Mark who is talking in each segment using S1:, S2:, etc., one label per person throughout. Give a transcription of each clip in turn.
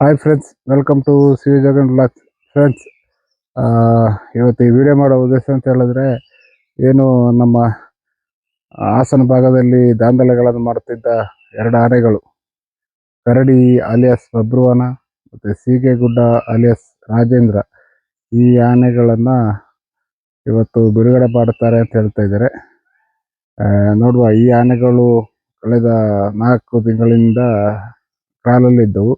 S1: Hi friends welcome to C Jagan blogs friends ಇವತ್ತು ಈ video ಮಾಡೋ ಉದ್ದೇಶ ಅಂತ ಹೇಳಿದ್ರೆ, ಏನು ನಮ್ಮ ಹಾಸನ ಭಾಗದಲ್ಲಿ ದಾಂಧಲೆಗಳನ್ನು ಮಾಡುತ್ತಿದ್ದ ಎರಡು ಆನೆಗಳು. ಕರಡಿ ಅಲಿಯಾಸ್ ಬಬ್ರುವನ ಮತ್ತು ಸೀಗೆಗುಡ್ಡ ಅಲಿಯಾಸ್ ರಾಜೇಂದ್ರ ಈ ಆನೆಗಳನ್ನು ಇವತ್ತು ಬಿಡುಗಡೆ ಮಾಡುತ್ತಾರೆ ಅಂತ ಹೇಳ್ತಾ ಇದ್ದಾರೆ. ನೋಡುವ ಈ ಆನೆಗಳು ಕಳೆದ ನಾಲ್ಕು ತಿಂಗಳಿಂದ ಕಾಲಲ್ಲಿದ್ದವು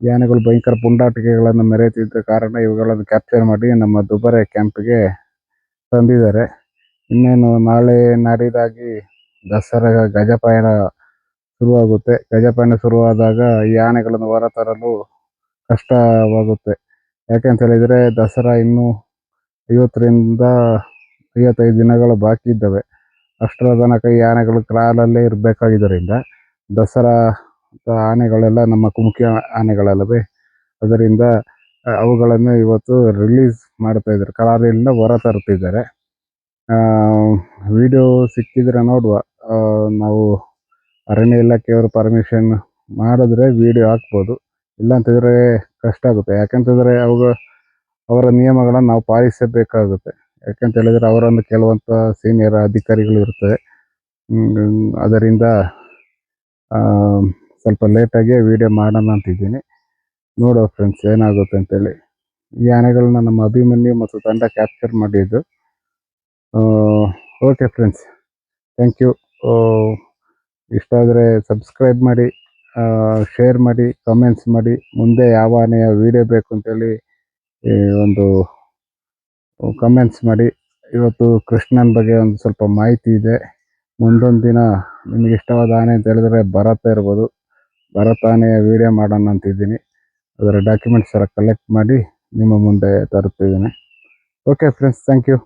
S1: ಈ ಆನೆಗಳು ಭಯಂಕರ ಪುಂಡಾಟಿಕೆಗಳನ್ನು ಮೆರೆಯುತ್ತಿದ್ದ ಕಾರಣ ಇವುಗಳನ್ನು ಕ್ಯಾಪ್ಚರ್ ಮಾಡಿ ನಮ್ಮ ದುಬಾರೆ ಕ್ಯಾಂಪ್ಗೆ ತಂದಿದ್ದಾರೆ. ಇನ್ನೇನು ನಾಳೆ ನಾಡಿದಾಗಿ ದಸರಾ ಗಜಪಯಣ ಶುರುವಾಗುತ್ತೆ. ಗಜಪಯಣ ಶುರುವಾದಾಗ ಈ ಆನೆಗಳನ್ನು ಹೊರತರಲು ಕಷ್ಟವಾಗುತ್ತೆ. ಯಾಕೆಂತ ಹೇಳಿದರೆ ದಸರಾ ಇನ್ನೂ ಐವತ್ತರಿಂದ ಐವತ್ತೈದು ದಿನಗಳು ಬಾಕಿ ಇದ್ದಾವೆ. ಅಷ್ಟರ ತನಕ ಈ ಆನೆಗಳು ಕ್ರಾಲಲ್ಲೇ ಇರಬೇಕಾಗಿದ್ದರಿಂದ ದಸರಾ ಆನೆಗಳೆಲ್ಲ ನಮ್ಮ ಕುಮ್ಕಿ ಆನೆಗಳಲ್ಲವೇ? ಅದರಿಂದ ಅವುಗಳನ್ನು ಇವತ್ತು ರಿಲೀಸ್ ಮಾಡ್ತಾ ಇದ್ದಾರೆ. ಕರಾಲಿಂದ ಹೊರ ತರುತ್ತಿದ್ದಾರೆ. ವಿಡಿಯೋ ಸಿಕ್ಕಿದ್ರೆ ನೋಡುವ. ನಾವು ಅರಣ್ಯ ಇಲಾಖೆಯವರು ಪರ್ಮಿಷನ್ ಮಾಡಿದ್ರೆ ವಿಡಿಯೋ ಹಾಕ್ಬೋದು. ಇಲ್ಲ ಅಂತಂದರೆ ಕಷ್ಟ ಆಗುತ್ತೆ. ಯಾಕಂತಂದರೆ ಅವು ಅವರ ನಿಯಮಗಳನ್ನು ನಾವು ಪಾಲಿಸಬೇಕಾಗುತ್ತೆ. ಯಾಕಂತ ಹೇಳಿದ್ರೆ ಅವರನ್ನು ಕೆಲವಂತ ಸೀನಿಯರ್ ಅಧಿಕಾರಿಗಳು ಇರ್ತವೆ ಅದರಿಂದ ಸ್ವಲ್ಪ ಲೇಟಾಗಿ ವಿಡಿಯೋ ಮಾಡೋಣ ಅಂತಿದ್ದೀನಿ. ನೋಡೋ ಫ್ರೆಂಡ್ಸ್ ಏನಾಗುತ್ತೆ ಅಂತೇಳಿ. ಈ ಆನೆಗಳನ್ನ ನಮ್ಮ ಅಭಿಮನ್ಯು ಮತ್ತು ತಂಡ ಕ್ಯಾಪ್ಚರ್ ಮಾಡಿದ್ದು. ಓಕೆ ಫ್ರೆಂಡ್ಸ್ ಥ್ಯಾಂಕ್ ಯು ಇಷ್ಟ ಆದರೆ ಸಬ್ಸ್ಕ್ರೈಬ್ ಮಾಡಿ ಶೇರ್ ಮಾಡಿ ಕಮೆಂಟ್ಸ್ ಮಾಡಿ. ಮುಂದೆ ಯಾವ ಆನೆಯ ವಿಡಿಯೋ ಬೇಕು ಅಂತೇಳಿ ಒಂದು ಕಮೆಂಟ್ಸ್ ಮಾಡಿ. ಇವತ್ತು ಕೃಷ್ಣನ ಬಗ್ಗೆ ಒಂದು ಸ್ವಲ್ಪ ಮಾಹಿತಿ ಇದೆ. ಮುಂದೊಂದು ದಿನ ನಿಮಗೆ ಇಷ್ಟವಾದ ಆನೆ ಅಂತ ಹೇಳಿದ್ರೆ ಬರತ್ತಾ ಇರ್ಬೋದು. ಭರತ ಆನೆಯ ವಿಡಿಯೋ ಮಾಡೋಣ ಅಂತಿದ್ದೀನಿ. ಅದರ ಡಾಕ್ಯುಮೆಂಟ್ಸ್ ಎಲ್ಲ ಕಲೆಕ್ಟ್ ಮಾಡಿ ನಿಮ್ಮ ಮುಂದೆ ತರುತ್ತಿದ್ದೇನೆ. Okay friends thank you